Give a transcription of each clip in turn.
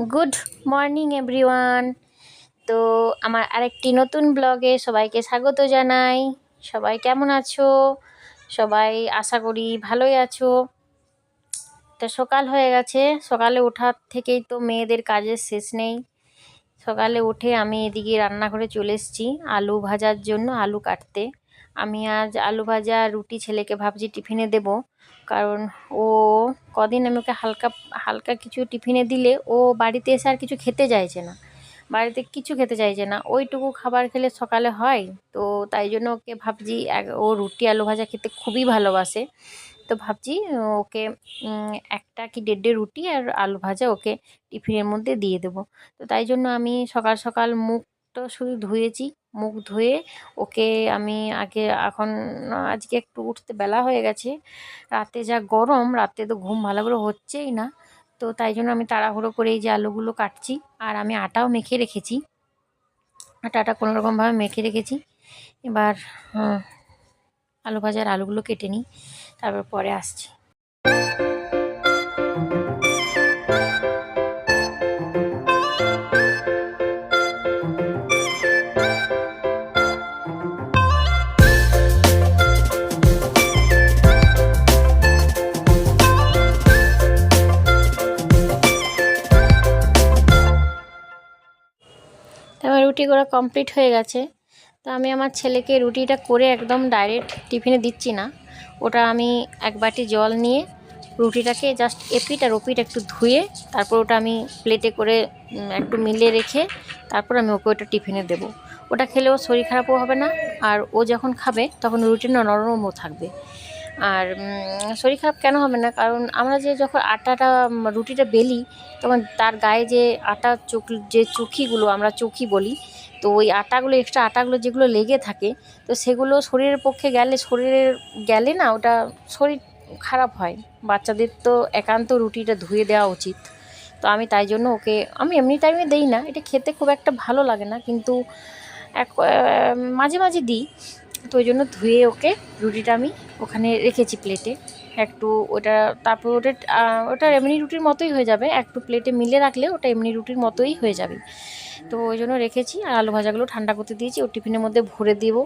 Good morning, everyone. তো আমার আরেকটি নতুন ব্লগে সবাইকে স্বাগত জানাই। সবাই কেমন আছো? সবাই আশা করি ভালোই আছো। তো সকাল হয়ে গেছে। সকালে ওঠার থেকেই তো মেয়েদের কাজের শেষ নেই। সকালে উঠে আমি এদিকে রান্না করে চলে এসেছি, আলু ভাজার জন্য আলু কাটতে। আমি আজ আলু ভাজা রুটি ছেলেকে ভাবছি টিফিনে দেব। কারণ ও কদিন আমি ওকে হালকা হালকা কিছু টিফিনে দিলে ও বাড়িতে এসে আর কিছু খেতে চাইছে না। বাড়িতে কিছু খেতে চাইছে না। ওইটুকু খাবার খেলে সকালে হয়। তো তাই জন্য ওকে ভাবছি ও রুটি আলু ভাজা খেতে খুবই ভালোবাসে। তো ভাবছি ওকে একটা কি দেড় রুটি আর আলু ভাজা ওকে টিফিনের মধ্যে দিয়ে দেবো। তো তাই জন্য আমি সকাল সকাল মুখটা শুধু ধুয়েছি। মুখ ধুয়ে ওকে আমি আগে এখন আজকে একটু উঠতে বেলা হয়ে গেছে। রাতে যা গরম, রাতে তো ঘুম ভালো করে হচ্ছেই না। তো তাই জন্য আমি তাড়াহুড়ো করে এই যে আলুগুলো কাটছি আর আমি আটাও মেখে রেখেছি। আটাটা কোনো রকমভাবে মেখে রেখেছি। এবার আলু ভাজার আলুগুলো কেটে নিই, তারপর পরে আসছি। রুটি করা কমপ্লিট হয়ে গেছে। তো আমি আমার ছেলেকে রুটিটা করে একদম ডাইরেক্ট টিফিনে দিচ্ছি না। ওটা আমি এক বাটি জল নিয়ে রুটিটাকে জাস্ট এপিট আর ওপিট একটু ধুয়ে তারপর ওটা আমি প্লেটে করে একটু মিলে রেখে তারপর আমি ওকে ওটা টিফিনে দেবো। ওটা খেলেও শরীর খারাপও হবে না। আর ও যখন খাবে তখন রুটিটা নরমও থাকবে। আর শরীর খারাপ কেন হবে না? কারণ আমরা যে যখন আটাটা রুটিটা বেলি, তখন তার গায়ে যে আটা চোখ, যে চুকিগুলো আমরা চুকি বলি, তো ওই আটাগুলো এক্সট্রা আটাগুলো যেগুলো লেগে থাকে, তো সেগুলো শরীরের পক্ষে গেলে, শরীরের গেলে না, ওটা শরীর খারাপ হয়। বাচ্চাদের তো একান্ত রুটিটা ধুয়ে দেওয়া উচিত। তো আমি তাই জন্য ওকে, আমি এমনি টাইমে দেই না, এটা খেতে খুব একটা ভালো লাগে না, কিন্তু এক মাঝে মাঝে দিই। তো ওই জন্য ধুয়ে ওকে রুটিটা আমি ওখানে রেখেছি প্লেটে একটু ওটা, তারপর ওটা ওটা এমনি রুটির মতোই হয়ে যাবে। একটু প্লেটে মিলে রাখলে ওটা এমনি রুটির মতোই হয়ে যাবে। তো ওই জন্য রেখেছি আর আলু ভাজাগুলো ঠান্ডা করতে দিয়েছি ও টিফিনের মধ্যে ভরে দিব।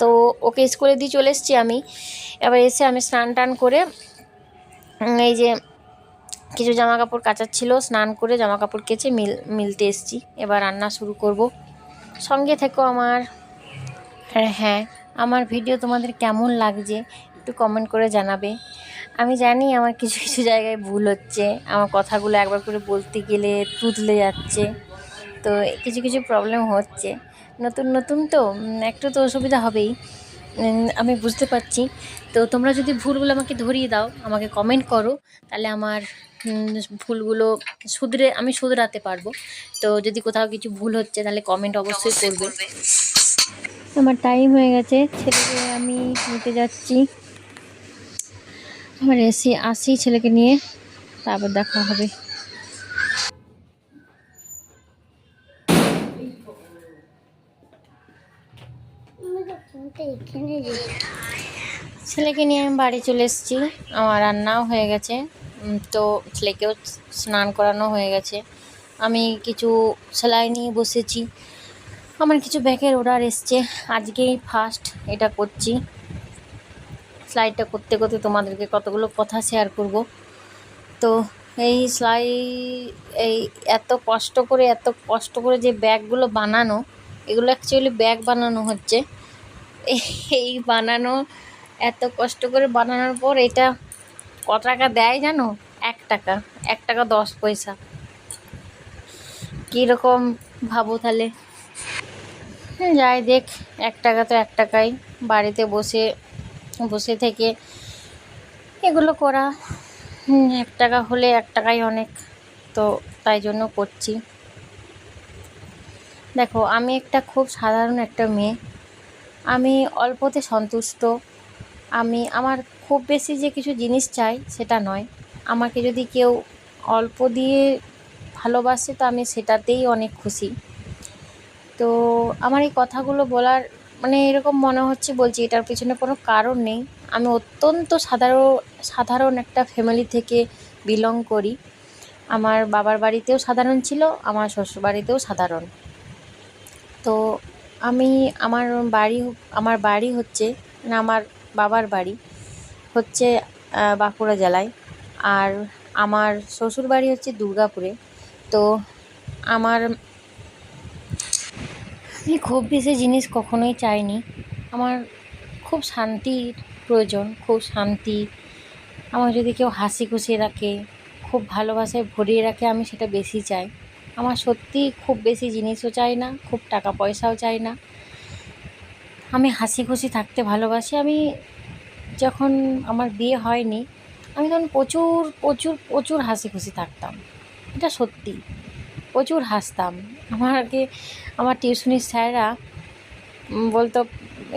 তো ওকে স্কুলে দিয়ে চলে এসেছি আমি। এবার এসে আমি স্নান টান করে এই যে কিছু জামা কাপড় কাচার ছিল, স্নান করে জামা কাপড় কেচে মিল, মিলতে এসেছি। এবার রান্না শুরু করব। সঙ্গে থেকো আমার। হ্যাঁ হ্যাঁ আমার ভিডিও তোমাদের কেমন লাগছে একটু কমেন্ট করে জানাবে। আমি জানি আমার কিছু কিছু জায়গায় ভুল হচ্ছে, আমার কথাগুলো একবার করে বলতে গেলে তুতলে যাচ্ছে, তো কিছু কিছু প্রবলেম হচ্ছে। নতুন নতুন তো একটু তো অসুবিধা হবেই। আমি বুঝতে পারছি। তো তোমরা যদি ভুলগুলো আমাকে ধরিয়ে দাও, আমাকে কমেন্ট করো, তাহলে আমার ভুলগুলো শুধরে, আমি শুধরাতে পারব। তো যদি কোথাও কিছু ভুল হচ্ছে, তাহলে কমেন্ট অবশ্যই করবে। আমার টাইম হয়ে গেছে, ছেলেকে আমি নিতে যাচ্ছি। আমার এসে আসি ছেলেকে নিয়ে, তারপর দেখা হবে। ছেলেকে নিয়ে আমি বাড়ি চলে এসেছি, আমার রান্নাও হয়ে গেছে। তো ছেলেকেও স্নান করানো হয়ে গেছে। আমি কিছু সেলাই নিয়ে বসেছি। আমার কিছু ব্যাগের অর্ডার এসছে। আজকেই ফার্স্ট এটা করছি। স্লাইডটা করতে করতে তোমাদেরকে কতগুলো কথা শেয়ার করব। তো এই সেলাই এই এত কষ্ট করে, এত কষ্ট করে যে ব্যাগগুলো বানানো, এগুলো অ্যাকচুয়ালি ব্যাগ বানানো হচ্ছে। এই বানানো, এত কষ্ট করে বানানোর পর এটা ক টাকা দেয় জানো? এক টাকা এক টাকা দশ পয়সা। কীরকম ভাবো তাহলে? যাই দেখ, এক টাকা তো এক টাকাই। বাড়িতে বসে বসে থেকে এগুলো করা। এক টাকা হলে এক টাকাই অনেক, তো তাই জন্য করছি। দেখো, আমি একটা খুব সাধারণ একটা মেয়ে। আমি অল্পতে সন্তুষ্ট। আমি, আমার খুব বেশি যে কিছু জিনিস চাই সেটা নয়। আমাকে যদি কেউ অল্প দিয়ে ভালোবাসে, তো আমি সেটাতেই অনেক খুশি। তো আমার এই কথাগুলো বলার মানে এরকম মনে হচ্ছে বলছি, এটার পিছনে কোনো কারণ নেই। আমি অত্যন্ত সাধারণ সাধারণ একটা ফ্যামিলি থেকে বিলং করি। আমার বাবার বাড়িতেও সাধারণ ছিল, আমার শ্বশুর বাড়িতেও সাধারণ। তো আমি, আমার বাড়ি আমার বাড়ি হচ্ছে না আমার বাবার বাড়ি হচ্ছে বাঁকুড়া জেলায়। আর আমার শ্বশুর বাড়ি হচ্ছে দুর্গাপুরে। তো আমার আমি খুব বেশি জিনিস কখনোই চাইনি। আমার খুব শান্তির প্রয়োজন, খুব শান্তি। আমার যদি কেউ হাসি খুশি রাখে, খুব ভালোবাসায় ভরিয়ে রাখে, আমি সেটা বেশি চাই। আমার সত্যি খুব বেশি জিনিসও চাই না, খুব টাকা পয়সাও চাই না। আমি হাসি খুশি থাকতে ভালোবাসি। আমি যখন আমার বিয়ে হয়নি, আমি তখন প্রচুর প্রচুর প্রচুর হাসি খুশি থাকতাম। এটা সত্যি। প্রচুর হাসতাম। আমাকে আমার টিউশনির স্যাররা বলতো,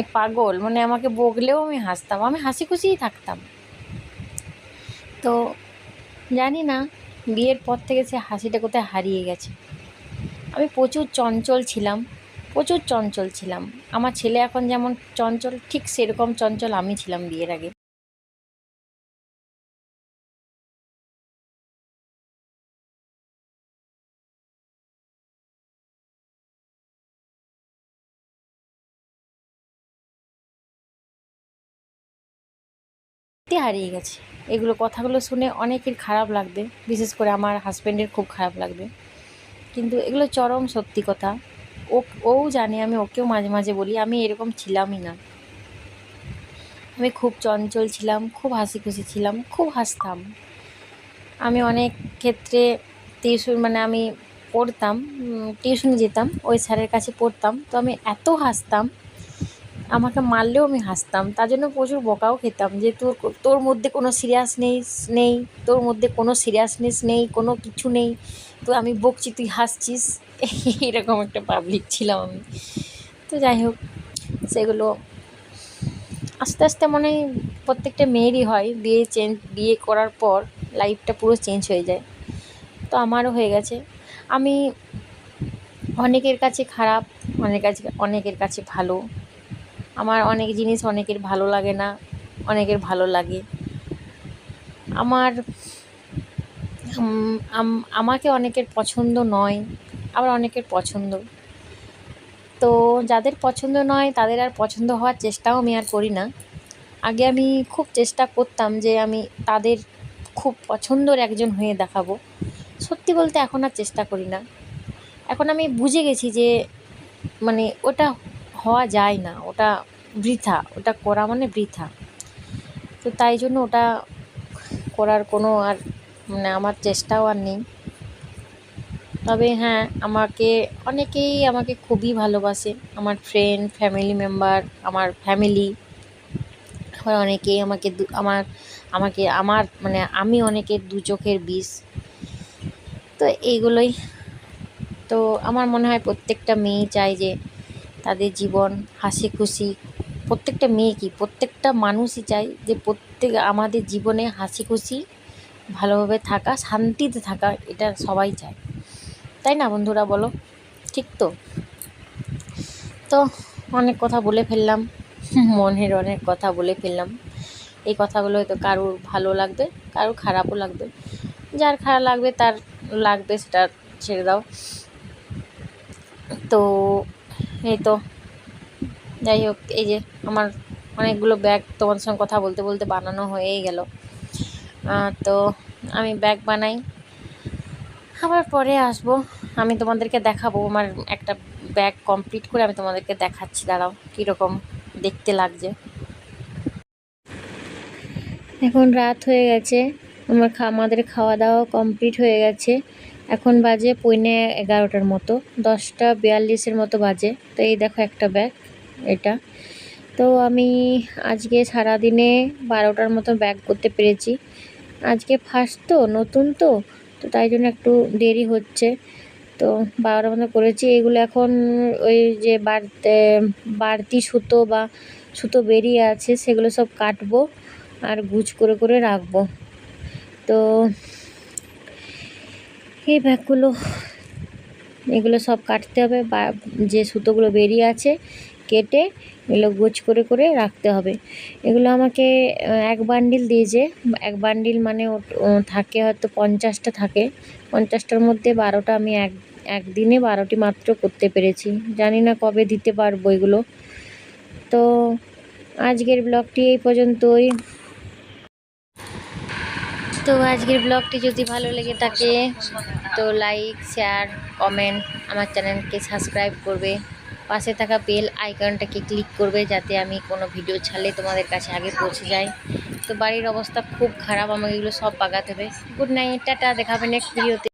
এ পাগল মানে আমাকে বকলেও আমি হাসতাম, আমি হাসি খুশিই থাকতাম। তো জানি না, বিয়ের পর থেকে সে হাসিটা কোথায় হারিয়ে গেছে। আমি প্রচুর চঞ্চল ছিলাম, প্রচুর চঞ্চল ছিলাম। আমার ছেলে এখন যেমন চঞ্চল, ঠিক সেরকম চঞ্চল আমি ছিলাম বিয়ের আগে। সত্যি হারিয়ে গেছে। এগুলো কথাগুলো শুনে অনেকের খারাপ লাগবে, বিশেষ করে আমার হাজব্যান্ডের খুব খারাপ লাগবে। কিন্তু এগুলো চরম সত্যি কথা। ও, ওও জানে, আমি ওকেও মাঝে মাঝে বলি, আমি এরকম ছিলামই না। আমি খুব চঞ্চল ছিলাম, খুব হাসি খুশি ছিলাম, খুব হাসতাম। আমি অনেক ক্ষেত্রে টিউশন মানে আমি পড়তাম টিউশনে যেতাম, ওই স্যারের কাছে পড়তাম। তো আমি এত হাসতাম আমাকে মারলেও আমি হাসতাম। তার জন্য প্রচুর বকাও খেতাম যে তোর তোর মধ্যে কোনো সিরিয়াসনেস নেই তোর মধ্যে কোনো সিরিয়াসনেস নেই, কোনো কিছু নেই। তো আমি বকছি, তুই হাসছিস? এরকম একটা পাবলিক ছিলাম আমি। তো যাই হোক, সেগুলো আস্তে আস্তে মনে প্রত্যেকটা মেয়েরই হয়। বিয়ে চেঞ্জ বিয়ে করার পর লাইফটা পুরো চেঞ্জ হয়ে যায়। তো আমারও হয়ে গেছে। আমি অনেকের কাছে খারাপ অনেকের কাছে অনেকের কাছে ভালো। আমার অনেক জিনিস অনেকের ভালো লাগে না, অনেকের ভালো লাগে। আমার আমাকে অনেকের পছন্দ নয়, আবার অনেকের পছন্দ। তো যাদের পছন্দ নয়, তাদের আর পছন্দ হওয়ার চেষ্টাও আমি আর করি না। আগে আমি খুব চেষ্টা করতাম যে আমি তাদের খুব পছন্দর একজন হয়ে দেখাবো। সত্যি বলতে এখন আর চেষ্টা করি না। এখন আমি বুঝে গেছি যে মানে ওটা হওয়া যায় না, ওটা বৃথা, ওটা করা মানে বৃথা। তো তাই জন্য ওটা করার কোনো আর মানে আমার চেষ্টাও আর নেই। তবে হ্যাঁ আমাকে অনেকেই আমাকে খুবই ভালোবাসে। আমার ফ্রেন্ড ফ্যামিলি মেম্বার আমার ফ্যামিলি আবার অনেকেই আমাকে আমার আমাকে, আমার মানে আমি অনেকের দু চোখের বিষ। তো এইগুলোই। তো আমার মনে হয় প্রত্যেকটা মেয়ে চায় যে তাদের জীবন, হাসি খুশি, প্রত্যেকটা মেয়ে কি প্রত্যেকটা মানুষই চায় যে প্রত্যেক আমাদের জীবনে হাসি খুশি, ভালোভাবে থাকা, শান্তিতে থাকা, এটা সবাই চায়। তাই না বন্ধুরা বলো? ঠিক তো? তো অনেক কথা বলে ফেললাম, মনের অনেক কথা বলে ফেললাম। এই কথাগুলো হয়তো কারোর ভালো লাগবে, কারোর খারাপও লাগবে। যার খারাপ লাগবে, তার লাগবে, সেটা ছেড়ে দাও। তো এই তো যাই হোক, এই যে আমার অনেকগুলো ব্যাগ তোমার সঙ্গে কথা বলতে বলতে বানানো হয়েই গেল। তো আমি ব্যাগ বানাই। আবার পরে আসব। আমি তোমাদেরকে দেখাবো। আমার একটা ব্যাগ কমপ্লিট করে আমি তোমাদেরকে দেখাচ্ছি। দাঁড়াও, কীরকম দেখতে লাগছে। এখন রাত হয়ে গেছে। আমার আমাদের খাওয়া দাওয়া কমপ্লিট হয়ে গেছে। এখন বাজে পৌনে এগারোটার মতো। দশটা বিয়াল্লিশের মতো বাজে। তো এই দেখো একটা ব্যাগ এটা। তো আমি আজকে সারাদিনে বারোটার মতো ব্যাগ করতে পেরেছি। আজকে ফার্স্ট তো, নতুন তো। তো তাই জন্য একটু দেরি হচ্ছে। তো বারোটার মতো করেছি। এগুলো এখন ওই যে বাড়তে, বাড়তি সুতো বা সুতো বেরিয়ে আছে, সেগুলো সব কাটবো আর গুছ করে করে রাখব। তো এই ব্যাগগুলো, এগুলো সব কাটতে হবে বা যে সুতোগুলো বেরিয়ে আছে কেটে এগুলো গোছ করে করে রাখতে হবে। এগুলো আমাকে এক বান্ডিল দিয়েছে এক বান্ডিল মানে থাকে হয়তো পঞ্চাশটা থাকে। পঞ্চাশটার মধ্যে বারোটা আমি এক, একদিনে বারোটি মাত্র করতে পেরেছি। জানি না কবে দিতে পারব এগুলো। তো আজকের ব্লগটি এই পর্যন্তই। তো আজকের ব্লগটি যদি ভালো লেগে থাকে, তো লাইক শেয়ার কমেন্ট আমার চ্যানেলকে সাবস্ক্রাইব করবে। পাশে থাকা বেল আইকনটাকে ক্লিক করবে যাতে আমি কোনো ভিডিও ছাড়লে তোমাদের কাছে আগে পৌঁছে যায় তো বাড়ির অবস্থা খুব খারাপ, আমাকে এগুলো সব বাগাতে হবে। গুড নাইট টাটা, দেখাবে নেক্সট ভিডিওতে